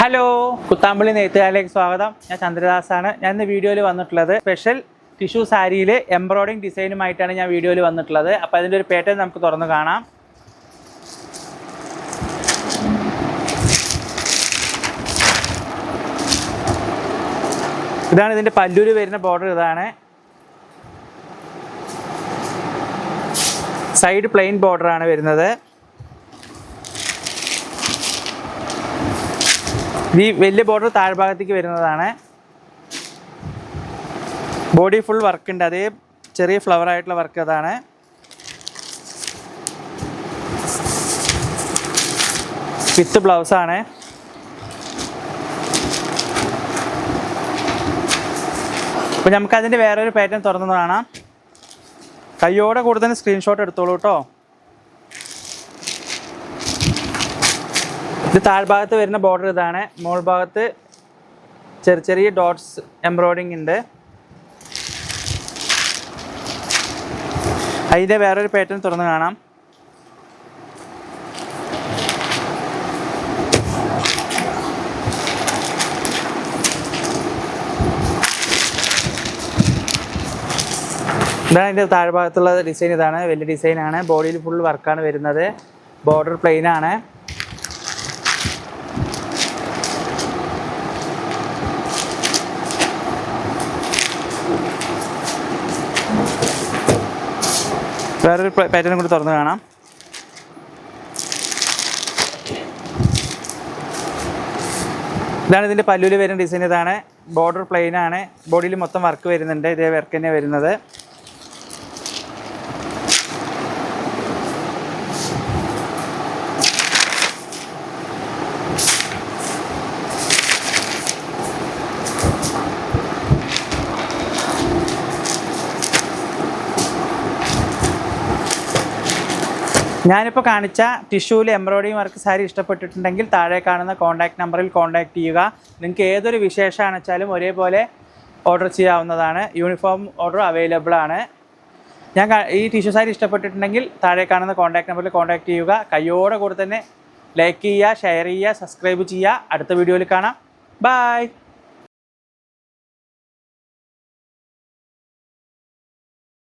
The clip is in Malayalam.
ഹലോ കുത്താമ്പള്ളി നെയ്ത്തുകാരിലേക്ക് സ്വാഗതം. ഞാൻ ചന്ദ്രദാസാണ്. ഞാൻ ഇന്ന് വീഡിയോയിൽ വന്നിട്ടുള്ളത് സ്പെഷ്യൽ ടിഷ്യൂ സാരിയിൽ എംബ്രോയിഡിംഗ് ഡിസൈനുമായിട്ടാണ് ഞാൻ വീഡിയോയിൽ വന്നിട്ടുള്ളത്. അപ്പോൾ അതിന്റെ ഒരു പേറ്റേൺ നമുക്ക് തുറന്ന് കാണാം. ഇതാണ് ഇതിന്റെ പല്ലൂര് വരുന്ന ബോർഡർ ഇതാണ്. സൈഡ് പ്ലെയിൻ ബോർഡർ ആണ് വരുന്നത്. ഈ വലിയ ബോർഡർ താഴ്ഭാഗത്തേക്ക് വരുന്നതാണ്. ബോഡി ഫുൾ വർക്ക് ഉണ്ട് അതേ ചെറിയ ഫ്ലവർ ആയിട്ടുള്ള വർക്ക് അതാണ്. വിത്ത് ബ്ലൗസ് ആണ്. അപ്പോൾ നമുക്ക് അതിന്റെ വേറൊരു പാറ്റേൺ തുറന്നു കാണാം. കയ്യോടെ കൂടുതൽ സ്ക്രീൻഷോട്ട് എടുത്തോളൂ കേട്ടോ ഇത് താഴ്ഭാഗത്ത് വരുന്ന ബോർഡർ ഇതാണ്. മോൾ ഭാഗത്ത് ചെറിയ ചെറിയ ഡോട്ട്സ് എംബ്രോയിഡിങ് ഉണ്ട്. അതിന്റെ വേറൊരു പാറ്റേൺ തുറന്ന് കാണാം. ഇതാണ് അതിന്റെ താഴ്ഭാഗത്തുള്ള ഡിസൈൻ ഇതാണ്. വലിയ ഡിസൈനാണ് ബോഡിയിൽ ഫുൾ വർക്കാണ് വരുന്നത്. ബോർഡർ പ്ലെയിൻ വേറൊരു പാറ്റേൺ കൂടി തുറന്ന് കാണാം. ഇതാണ് ഇതിന്റെ പല്ലുവിൽ വരുന്ന ഡിസൈൻ ഇതാണ്. ബോർഡർ പ്ലെയിൻ ആണ്. ബോഡിയിൽ മൊത്തം വർക്ക് വരുന്നുണ്ട്. ഇതേ വർക്ക് തന്നെ വരുന്നത്. ഞാനിപ്പോൾ കാണിച്ച ടിഷ്യൂവിൽ എംബ്രോയിഡറി വർക്ക് സാരി ഇഷ്ടപ്പെട്ടിട്ടുണ്ടെങ്കിൽ താഴെ കാണുന്ന കോൺടാക്ട് നമ്പറിൽ കോൺടാക്ട് ചെയ്യുക. നിങ്ങൾക്ക് ഏതൊരു വിശേഷമാണ് വെച്ചാലും ഒരേപോലെ ഓർഡർ ചെയ്യാവുന്നതാണ്. യൂണിഫോം ഓർഡർ അവൈലബിൾ ആണ്. ഞാൻ ഈ ടിഷ്യൂ സാരി ഇഷ്ടപ്പെട്ടിട്ടുണ്ടെങ്കിൽ താഴെ കാണുന്ന കോൺടാക്ട് നമ്പറിൽ കോൺടാക്ട് ചെയ്യുക. കയ്യോടെ കൂടെ തന്നെ ലൈക്ക് ചെയ്യുക ഷെയർ ചെയ്യുക സബ്സ്ക്രൈബ് ചെയ്യുക. അടുത്ത വീഡിയോയിൽ കാണാം. ബൈ